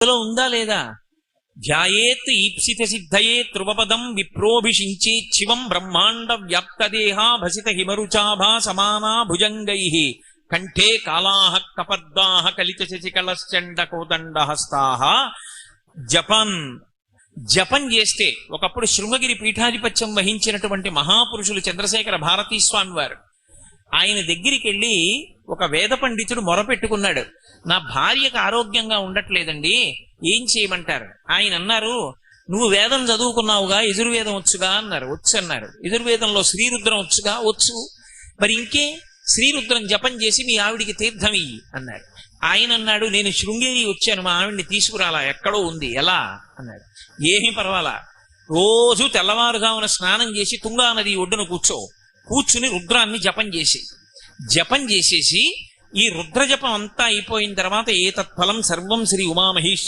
అందులో ఉందా లేదా? ధ్యాయేత్ ఈప్సిత సిద్ధయే త్రువపదం విప్రోభిషించే శివం బ్రహ్మాండ వ్యాప్తదేహ భసిత హిమరుచాభా సమానా భుజంగై. కంఠే కాలాహ కపర్దాహ కలిత శశికళశ్చండ కోదండ హస్తాహ జపన్ జపం చేస్తే ఒకప్పుడు శృంగగిరి పీఠాధిపత్యం వహించినటువంటి మహాపురుషులు చంద్రశేఖర భారతీ స్వామి వారు. ఆయన దగ్గరికి వెళ్ళి ఒక వేద పండితుడు మొరపెట్టుకున్నాడు నా భార్యకు ఆరోగ్యంగా ఉండట్లేదండి. ఏం చేయమంటారు? ఆయన అన్నారు నువ్వు వేదం చదువుకున్నావుగా ఎదుర్వేదం వచ్చుగా అన్నారు. వచ్చు అన్నారు ఎదుర్వేదంలో శ్రీరుద్రం వచ్చుగా? వచ్చు. మరి ఇంకే? శ్రీరుద్రం జపం చేసి మీ ఆవిడికి తీర్థం ఇయ్యి అన్నారు. ఆయన అన్నాడు నేను శృంగేరి వచ్చాను మా ఆవిడ్ని తీసుకురాలా ఎక్కడో ఉంది. ఎలా? అన్నాడు ఏమీ పర్వాలా. రోజు తెల్లవారుజామున స్నానం చేసి తుంగా నది ఒడ్డున కూర్చో. కూర్చుని రుద్రాన్ని జపం చేసి. జపం చేసేసి ఈ రుద్ర జపం అంతా అయిపోయిన తర్వాత ఏ తత్ఫలం సర్వం శ్రీ ఉమామహేశ్వర